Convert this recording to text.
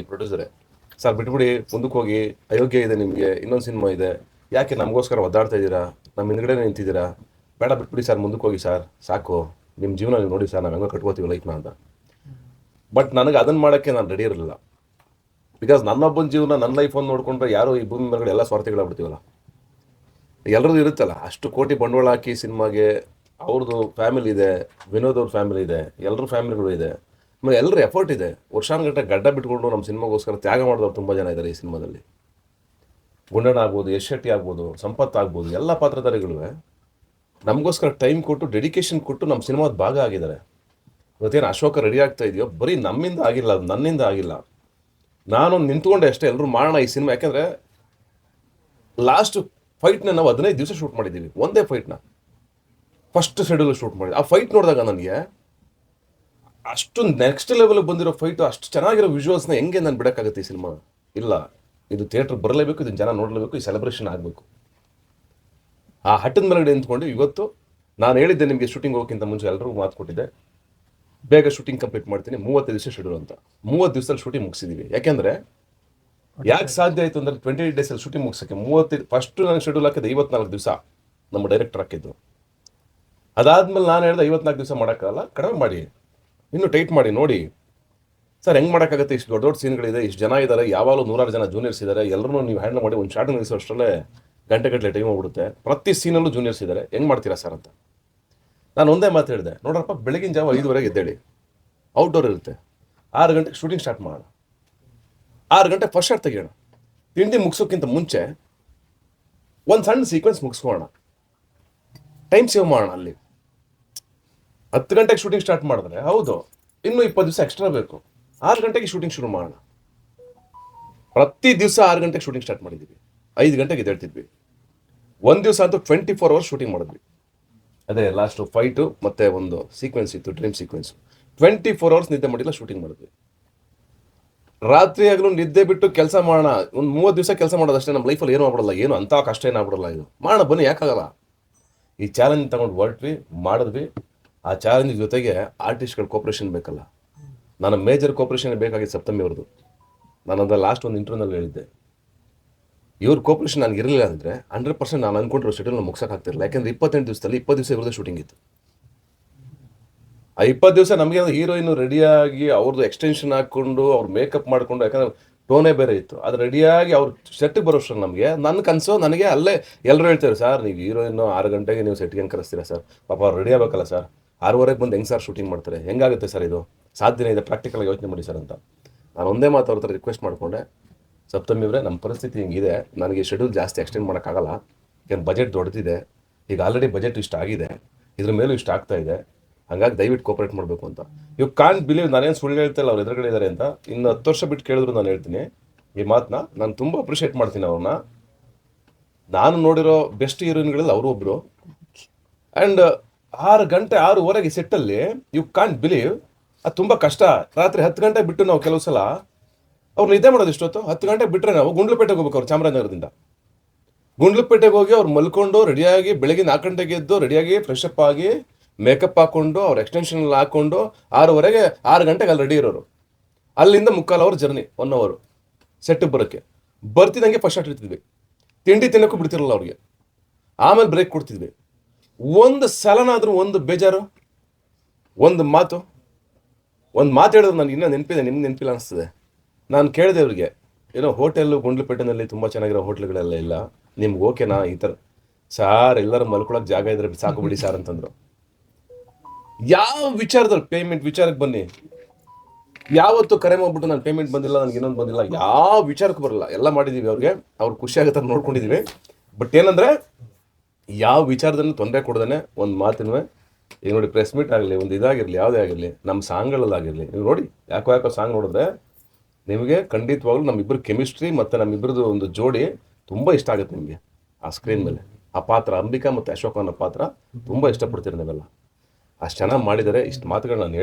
ಹೋಗಿ ಪ್ರೊಡ್ಯೂಸರೇ. ಸರ್, ಬಿಟ್ಬಿಡಿ, ಮುಂದಕ್ಕೆ ಹೋಗಿ, ಅಯೋಗ್ಯ ಇದೆ ನಿಮಗೆ, ಇನ್ನೊಂದು ಸಿನಿಮಾ ಇದೆ. ಯಾಕೆ ನಮಗೋಸ್ಕರ ಒದ್ದಾಡ್ತಾ ಇದ್ದೀರಾ? ನಮ್ಮ ಹಿಂದ್ಗಡೆ ನಿಂತಿದ್ದೀರಾ? ಬೇಡ, ಬಿಟ್ಬಿಡಿ ಸರ್, ಮುಂದಕ್ಕೆ ಹೋಗಿ ಸರ್. ಸಾಕು. ನಿಮ್ಮ ಜೀವನ ನೀವು ನೋಡಿ ಸರ್ ನಾವು ಹೆಂಗೋ ಕಟ್ಕೋತೀವಿ ಲೈಫ್ನ ಅಂತ. ಬಟ್ ನನಗೆ ಅದನ್ನು ಮಾಡೋಕ್ಕೆ ನಾನು ರೆಡಿ ಇರಲಿಲ್ಲ. ಬಿಕಾಸ್ ನನ್ನೊಬ್ಬನ ಜೀವನ, ನನ್ನ ಲೈಫನ್ನು ನೋಡಿಕೊಂಡ್ರೆ ಯಾರು ಈ ಭೂಮಿ ಮೇಲ್ಗಡೆ ಎಲ್ಲ ಸ್ವಾರ್ಥಿಗಳಾಗ್ಬಿಡ್ತೀವಲ್ಲ? ಎಲ್ಲರದ್ದು ಇರುತ್ತಲ್ಲ, ಅಷ್ಟು ಕೋಟಿ ಬಂಡವಾಳ ಹಾಕಿ ಸಿನಿಮಾಗೆ ಅವ್ರದ್ದು ಫ್ಯಾಮಿಲಿ ಇದೆ, ವಿನೋದ್ ಅವ್ರ ಫ್ಯಾಮಿಲಿ ಇದೆ ಎಲ್ಲರೂ ಫ್ಯಾಮಿಲಿಗಳು ಇದೆ. ಆಮೇಲೆ ಎಲ್ಲರ ಎಫರ್ಟ್ ಇದೆ. ವರ್ಷಾನುಗಟ್ಟೆ ಗಡ್ಡ ಬಿಟ್ಕೊಂಡು ನಮ್ಮ ಸಿನಿಮಾಗೋಸ್ಕರ ತ್ಯಾಗ ಮಾಡಿದವ್ರು ತುಂಬ ಜನ ಇದ್ದಾರೆ ಈ ಸಿನಿಮಾದಲ್ಲಿ. ಗುಂಡಣ್ಣ ಆಗ್ಬೋದು, ಯಶ್ ಶೆಟ್ಟಿ ಆಗ್ಬೋದು, ಸಂಪತ್ ಆಗ್ಬೋದು, ಎಲ್ಲ ಪಾತ್ರಧಾರಿಗಳು ನಮಗೋಸ್ಕರ ಟೈಮ್ ಕೊಟ್ಟು ಡೆಡಿಕೇಶನ್ ಕೊಟ್ಟು ನಮ್ಮ ಸಿನಿಮಾದ ಭಾಗ ಆಗಿದ್ದಾರೆ. ಇವತ್ತೇನು ಅಶೋಕ ರೆಡಿ ಆಗ್ತಾ ಇದೆಯೋ, ಬರೀ ನಮ್ಮಿಂದ ಆಗಿಲ್ಲ, ಅದು ನನ್ನಿಂದ ಆಗಿಲ್ಲ. ನಾನು ನಿಂತ್ಕೊಂಡೆ ಅಷ್ಟೇ ಎಲ್ಲರೂ ಮಾಡೋಣ ಈ ಸಿನಿಮಾ. ಯಾಕೆಂದರೆ ಲಾಸ್ಟ್ ಫೈಟ್ನ ನಾವು ಹದಿನೈದು ದಿವಸ ಶೂಟ್ ಮಾಡಿದ್ದೀವಿ. ಒಂದೇ ಫೈಟ್ನ ಫಸ್ಟ್ ಶೆಡ್ಯೂಲ್ ಶೂಟ್ ಮಾಡಿದ್ವಿ. ಆ ಫೈಟ್ ನೋಡಿದಾಗ ನನಗೆ ಅಷ್ಟು ನೆಕ್ಸ್ಟ್ ಲೆವೆಲ್ ಬಂದಿರೋ ಫೈಟು ಅಷ್ಟು ಚೆನ್ನಾಗಿರೋ ವಿಜುವಲ್ಸ್ನ ಹೆಂಗೆ ನಾನು ಬಿಡೋಕ್ಕಾಗುತ್ತೆ ಈ ಸಿನಿಮಾ ಇಲ್ಲ, ಇದು ಥಿಯೇಟರ್ ಬರಲೇಬೇಕು ಇದನ್ನ ಜನ ನೋಡಲೇಬೇಕು, ಈ ಸೆಲೆಬ್ರೇಷನ್ ಆಗಬೇಕು. ಆ ಹಟ್ಟದ ಮೇಲ್ಗಡೆ ನಿಂತ್ಕೊಂಡು ಇವತ್ತು ನಾನು ಹೇಳಿದ್ದೆ ನಿಮಗೆ ಶೂಟಿಂಗ್ ಹೋಗೋಕ್ಕಿಂತ ಮುಂಚೆ ಎಲ್ಲರಿಗೂ ಮಾತು ಕೊಟ್ಟಿದ್ದೆ. ಬೇಗ ಶೂಟಿಂಗ್ ಕಂಪ್ಲೀಟ್ ಮಾಡ್ತೀನಿ ಮೂವತ್ತು ದಿವಸ ಶೆಡ್ಯೂಲ್ ಅಂತ. ಮೂವತ್ತು ದಿವಸದಲ್ಲಿ ಶೂಟಿಂಗ್ ಮುಗಿಸಿದ್ದೀವಿ ಯಾಕೆಂದರೆ ಯಾಕೆ ಸಾಧ್ಯ ಆಯಿತು ಅಂದ್ರೆ ಟ್ವೆಂಟಿ ಏಟ್ ಡೇಸಲ್ಲಿ ಶೂಟಿಂಗ್ ಮುಗಿಸೋಕ್ಕೆ ಮೂವತ್ತು ಫಸ್ಟ್ ನಾನು ಶೆಡ್ಯೂಲ್ ಹಾಕಿದ್ದೆ ಐವತ್ನಾಲ್ಕು ದಿವಸ ನಮ್ಮ ಡೈರೆಕ್ಟರ್ ಹಾಕಿದ್ದು. ಅದಾದ್ಮೇಲೆ ನಾನು ಹೇಳಿದೆ ಐವತ್ನಾಲ್ಕು ದಿವಸ ಮಾಡೋಕ್ಕಾಗಲ್ಲ, ಕಡಿಮೆ ಮಾಡಿ. ಇನ್ನು ಟೈಟ್ ಮಾಡಿ, ನೋಡಿ. ಸರ್, ಹೆಂಗೆ ಮಾಡೋಕ್ಕಾಗುತ್ತೆ? ಇಷ್ಟು ದೊಡ್ಡ ದೊಡ್ಡ ಸೀನ್ಗಳಿದೆ, ಇಷ್ಟು ಜನ ಇದ್ದಾರೆ ಯಾವಾಗಲೂ ನೂರಾರು ಜನ ಜೂನಿಯರ್ಸ್ ಇದ್ದಾರೆ ಎಲ್ಲರೂ ನೀವು ಹ್ಯಾಂಡಲ್ ಮಾಡಿ ಒಂದು ಶಾರ್ಟ್ ನಿಲ್ಲಿಸೋಷ್ಟರಲ್ಲೇ ಗಂಟೆ ಗಂಟೆಗಟ್ಟಲೆ ಟೈಮ್ ಹೋಗ್ಬಿಡುತ್ತೆ. ಪ್ರತಿ ಸೀನಲ್ಲೂ ಜೂನಿಯರ್ಸ್ ಇದ್ದಾರೆ ಹೆಂಗೆ ಮಾಡ್ತೀರಾ ಸರ್ ಅಂತ? ನಾನು ಒಂದೇ ಮಾತು ಹೇಳಿದೆ, ನೋಡ್ರಪ್ಪ, ಬೆಳಗಿನ ಜಾವ ಐದುವರೆಗೆ ಎದ್ದೇಳಿ. ಔಟ್ಡೋರ್ ಇರುತ್ತೆ. ಆರು ಗಂಟೆಗೆ ಶೂಟಿಂಗ್ ಸ್ಟಾರ್ಟ್ ಮಾಡೋಣ. ಆರು ಗಂಟೆ ಫಸ್ಟ್ ಶಾರ್ಟ್ ತೆಗಿಯೋಣ. ತಿಂಡಿ ಮುಗಿಸೋಕ್ಕಿಂತ ಮುಂಚೆ ಒಂದು ಸಣ್ಣ ಸೀಕ್ವೆನ್ಸ್ ಮುಗಿಸ್ಕೋಣ ಟೈಮ್ ಸೇವ್ ಮಾಡೋಣ ಅಲ್ಲಿ. ಹತ್ತು ಗಂಟೆಗೆ ಶೂಟಿಂಗ್ ಸ್ಟಾರ್ಟ್ ಮಾಡಿದ್ರೆ, ಹೌದು, ಇನ್ನೂ ಇಪ್ಪತ್ತು ದಿವಸ ಎಕ್ಸ್ಟ್ರಾ ಬೇಕು. ಆರು ಗಂಟೆಗೆ ಶೂಟಿಂಗ್ ಶುರು ಮಾಡೋಣ. ಪ್ರತಿ ದಿವಸ ಆರು ಗಂಟೆಗೆ ಶೂಟಿಂಗ್ ಸ್ಟಾರ್ಟ್ ಮಾಡಿದ್ವಿ. ಐದು ಗಂಟೆಗೆ ಎದ್ದೇಳ್ತಿದ್ವಿ. ಒಂದು ದಿವಸ ಅಂತೂ ಟ್ವೆಂಟಿ ಫೋರ್ ಅವರ್ಸ್ ಶೂಟಿಂಗ್ ಮಾಡಿದ್ವಿ. ಅದೇ ಲಾಸ್ಟು ಫೈಟು ಮತ್ತು ಒಂದು ಸೀಕ್ವೆನ್ಸ್ ಇತ್ತು dream sequence twenty four hours ನಿದ್ದೆ ಮಾಡಿಲ್ಲ ಶೂಟಿಂಗ್ ಮಾಡಿದ್ವಿ. ರಾತ್ರಿ ಆಗಲೂ ನಿದ್ದೆ ಬಿಟ್ಟು ಕೆಲಸ ಮಾಡೋಣ. ಒಂದು ಮೂವತ್ತು ದಿವಸ ಕೆಲಸ ಮಾಡೋದಷ್ಟೇ ನಮ್ಮ ಲೈಫಲ್ಲಿ ಏನೂ ಆಗ್ಬಿಡಲ್ಲ, ಏನು ಅಂಥ ಕಷ್ಟ ಏನು ಆಗ್ಬಿಡಲ್ಲ ಇದು. ಮಾಡೋಣ ಬನ್ನಿ, ಯಾಕಾಗಲ್ಲ? ಈ ಚಾಲೆಂಜ್ ತಗೊಂಡು ಹೊರಟ್ವಿ, ಮಾಡಿದ್ವಿ. ಆ ಚಾಲೆಂಜ್ ಜೊತೆಗೆ ಆರ್ಟಿಸ್ಟ್ಗಳ ಕೋಪ್ರೇಷನ್ ಬೇಕಲ್ಲ. ನನ್ನ ಮೇಜರ್ ಕೋಪ್ರೇಷನ್ ಬೇಕಾಗಿತ್ತು ಸಪ್ತಮಿ ಅವ್ರದ್ದು ನಾನು ಅದರ ಲಾಸ್ಟ್ ಒಂದು ಇಂಟರ್ವ್ಯೂನಲ್ಲಿ ಹೇಳಿದ್ದೆ. ಇವ್ರ ಕೋಪ್ರೇಷನ್ ನನಗೆ ಇರಲಿಲ್ಲ ಅಂದರೆ ಹಂಡ್ರೆಡ್ ಪರ್ಸೆಂಟ್ ನಾನು ಅಂದ್ಕೊಂಡಿರೋ ಶೆಡ್ಯೂಲ್ನ ಮುಗ್ಸೋಕ್ಕಾಗ್ತಿರಲಿಲ್ಲ ಯಾಕೆಂದರೆ ಇಪ್ಪತ್ತೆಂಟು ದಿವಸದಲ್ಲಿ ಇಪ್ಪತ್ತು ದಿವಸ ಇವ್ರದ್ದು ಶೂಟಿಂಗ್ ಇತ್ತು. ಆ ಇಪ್ಪತ್ತು ದಿವಸ ನಮಗೆ ಹೀರೋಯಿನ್ ರೆಡಿಯಾಗಿ ಅವ್ರದ್ದು ಎಕ್ಸ್ಟೆನ್ಷನ್ ಹಾಕ್ಕೊಂಡು ಅವ್ರ ಮೇಕಪ್ ಮಾಡಿಕೊಂಡು, ಯಾಕಂದ್ರೆ ಟೋನೇ ಬೇರೆ ಇತ್ತು. ಅದು ರೆಡಿಯಾಗಿ ಅವ್ರ ಸೆಟ್ಟಿಗೆ ಬರೋಷ್ಟು ನಮಗೆ ನನ್ನ ಕನಸು ನನಗೆ ಅಲ್ಲೇ ಎಲ್ಲರೂ ಹೇಳ್ತಾರೆ ಸರ್, ನೀವು ಹೀರೋಯಿನ್ನು ಆರು ಗಂಟೆಗೆ ನೀವು ಸೆಟ್ಗೆ ಕರೆಸ್ತೀರಾ ಸರ್? ಪಾಪ ಅವ್ರು ರೆಡಿ ಆಗಬೇಕಲ್ಲ ಸರ್. ಆರೂವರೆಗೆ ಬಂದು ಹೆಂಗೆ ಸರ್ ಶೂಟಿಂಗ್ ಮಾಡ್ತಾರೆ? ಹೆಂಗಾಗುತ್ತೆ ಸರ್ ಇದು? ಸಾಧ್ಯನೇ ಇದೆ ಪ್ರಾಕ್ಟಿಕಲ್ ಯೋಚನೆ ಮಾಡಿ ಸರ್ ಅಂತ. ನಾನು ಒಂದೇ ಮಾತು ಅವ್ರ ಹತ್ರ ರಿಕ್ವೆಸ್ಟ್ ಮಾಡಿಕೊಂಡೆ. ಸಪ್ತಮಿ ಅವರೇ ನಮ್ಮ ಪರಿಸ್ಥಿತಿ ಹಿಂಗಿದೆ. ನನಗೆ ಶೆಡ್ಯೂಲ್ ಜಾಸ್ತಿ ಎಕ್ಸ್ಟೆಂಡ್ ಮಾಡೋಕ್ಕಾಗಲ್ಲ. ಏನು ಬಜೆಟ್ ದೊಡ್ಡದಿದೆ ಈಗ ಆಲ್ರೆಡಿ ಬಜೆಟ್ ಇಷ್ಟ ಆಗಿದೆ. ಇದ್ರ ಮೇಲೂ ಇಷ್ಟ ಆಗ್ತಾ ಇದೆ. ಹಾಗಾಗಿ ದಯವಿಟ್ಟು ಕೋಪರೇಟ್ ಮಾಡಬೇಕು ಅಂತ. ಯು ಕಾನ್ ಬಿಲೀವ್ ನಾನೇನು ಸುಳ್ಳು ಹೇಳ್ತಾ ಇಲ್ಲ, ಅವ್ರು ಎದುರುಗಡೆ ಇದ್ದಾರೆ ಅಂತ. ಇನ್ನು ಹತ್ತು ವರ್ಷ ಬಿಟ್ಟು ಕೇಳಿದ್ರು ನಾನು ಹೇಳ್ತೀನಿ. ಈ ಮಾತನ್ನ ನಾನು ತುಂಬ ಅಪ್ರಿಷಿಯೇಟ್ ಮಾಡ್ತೀನಿ ಅವ್ರನ್ನ. ನಾನು ನೋಡಿರೋ ಬೆಸ್ಟ್ ಹೀರೋಯಿನ್ಗಳಲ್ಲಿ ಅವರು ಒಬ್ಬರು ಆ್ಯಂಡ್ ಆರು ಗಂಟೆ, ಆರೂವರೆಗೆ ಸೆಟ್ಟಲ್ಲಿ ಯು ಕಾಂಟ್ ಬಿಲೀವ್ ಅದು ತುಂಬ ಕಷ್ಟ. ರಾತ್ರಿ ಹತ್ತು ಗಂಟೆ ಬಿಟ್ಟು ನಾವು ಕೆಲವು ಸಲ, ಅವ್ರು ನಿದ್ದೆ ಮಾಡೋದು ಇಷ್ಟೊತ್ತು ಹತ್ತು ಗಂಟೆ ಬಿಟ್ಟರೆ ನಾವು ಗುಂಡ್ಲುಪೇಟೆಗೆ ಹೋಗ್ಬೇಕು ಅವ್ರು ಚಾಮರಾಜನಗರದಿಂದ. ಗುಂಡ್ಲುಪೇಟೆಗೆ ಹೋಗಿ ಅವ್ರು ಮಲ್ಕೊಂಡು ರೆಡಿಯಾಗಿ ಬೆಳಗ್ಗೆ ನಾಲ್ಕು ಗಂಟೆಗೆ ಎದ್ದು ರೆಡಿಯಾಗಿ ಫ್ರೆಶ್ ಅಪ್ ಆಗಿ ಮೇಕಪ್ ಹಾಕ್ಕೊಂಡು ಅವ್ರ ಎಕ್ಸ್ಟೆನ್ಷನ್ ಹಾಕ್ಕೊಂಡು ಆರೂವರೆಗೆ, ಆರು ಗಂಟೆಗೆ ಅಲ್ಲಿ ರೆಡಿ ಇರೋರು. ಅಲ್ಲಿಂದ ಮುಕ್ಕಾಲು ಅವರ್ ಜರ್ನಿ ಒನ್ ಅವರು ಸೆಟ್ಟಿಗೆ ಬರೋಕ್ಕೆ. ಬರ್ತಿದ್ದಂಗೆ ಫಸ್ಟ್ ಶಾಟ್ ಇರ್ತಿದ್ವಿ ತಿಂಡಿ ತಿನ್ನೋಕ್ಕೂ ಬಿಡ್ತಿರಲ್ಲ ಅವ್ರಿಗೆ. ಆಮೇಲೆ ಬ್ರೇಕ್ ಕೊಡ್ತಿದ್ವಿ. ಒಂದು ಸಲನಾದರೂ ಒಂದು ಬೇಜಾರು, ಒಂದು ಮಾತು ಒಂದು ಮಾತು ಹೇಳಿದ್ರು ನನಗೆ ಇನ್ನೂ ನೆನಪಿದೆ ನಿಮ್ಗೆ ನೆನಪಿಲ್ಲ ಅನಿಸ್ತದೆ. ನಾನು ಕೇಳಿದೆ ಅವ್ರಿಗೆ ಏನೋ ಹೋಟೆಲ್ಲು ಗುಂಡ್ಲುಪೇಟೆನಲ್ಲಿ ತುಂಬ ಚೆನ್ನಾಗಿರೋ ಹೋಟ್ಲುಗಳೆಲ್ಲ ಇಲ್ಲ, ನಿಮ್ಗೆ ಓಕೆನಾ ಈ ಥರ? ಸಾರ್, ಎಲ್ಲರೂ ಮಲ್ಕೊಳಕ್ಕೆ ಜಾಗ ಇದ್ರೆ ಸಾಕು ಬಿಡಿ ಸಾರ್ ಅಂತಂದರು. ಯಾವ ವಿಚಾರದಲ್ಲಿ ಪೇಮೆಂಟ್ ವಿಚಾರಕ್ಕೆ ಬನ್ನಿ. ಯಾವತ್ತು ಕರೆ ಮಾಡ್ಬಿಟ್ಟು ನಾನು ಪೇಮೆಂಟ್ ಬಂದಿಲ್ಲ, ನನಗೆ ಇನ್ನೊಂದು ಬಂದಿಲ್ಲ, ಯಾವ ವಿಚಾರಕ್ಕೂ ಬರಲ್ಲ. ಎಲ್ಲ ಮಾಡಿದ್ದೀವಿ ಅವ್ರಿಗೆ, ಅವ್ರು ಖುಷಿ ಆಗುತ್ತೆ ನೋಡ್ಕೊಂಡಿದ್ದೀವಿ ಬಟ್ ಏನಂದರೆ ಯಾವ ವಿಚಾರದಲ್ಲೂ ತೊಂದರೆ ಕೊಡ್ದೇ ಒಂದು ಮಾತಿನ ಈಗ ನೋಡಿ ಪ್ರೆಸ್ ಮೀಟ್ ಆಗಲಿ, ಒಂದು ಇದಾಗಿರಲಿ, ಯಾವುದೇ ಆಗಿರಲಿ ನಮ್ಮ ಸಾಂಗ್ಗಳಲ್ಲಾಗಿರಲಿ, ನೀವು ನೋಡಿ ಯಾಕೋ ಯಾಕೋ ಸಾಂಗ್ ನೋಡಿದ್ರೆ ನಿಮಗೆ ಖಂಡಿತವಾಗ್ಲೂ ನಮ್ಮಿಬ್ಬರ ಕೆಮಿಸ್ಟ್ರಿ ಮತ್ತು ನಮ್ಮಿಬ್ಬರದು ಒಂದು ಜೋಡಿ ತುಂಬ ಇಷ್ಟ ಆಗುತ್ತೆ ನಿಮಗೆ. ಆ ಸ್ಕ್ರೀನ್ ಮೇಲೆ. ಆ ಪಾತ್ರ, ಅಂಬಿಕಾ ಮತ್ತು ಅಶೋಕ್ ಅನ್ನೋ ಪಾತ್ರ ತುಂಬ ಇಷ್ಟಪಡ್ತೀರಿ ನೀವೆಲ್ಲ. ಅಷ್ಟು ಚೆನ್ನಾಗಿ ಮಾಡಿದರೆ ಇಷ್ಟು ಮಾತುಗಳು ನಾನು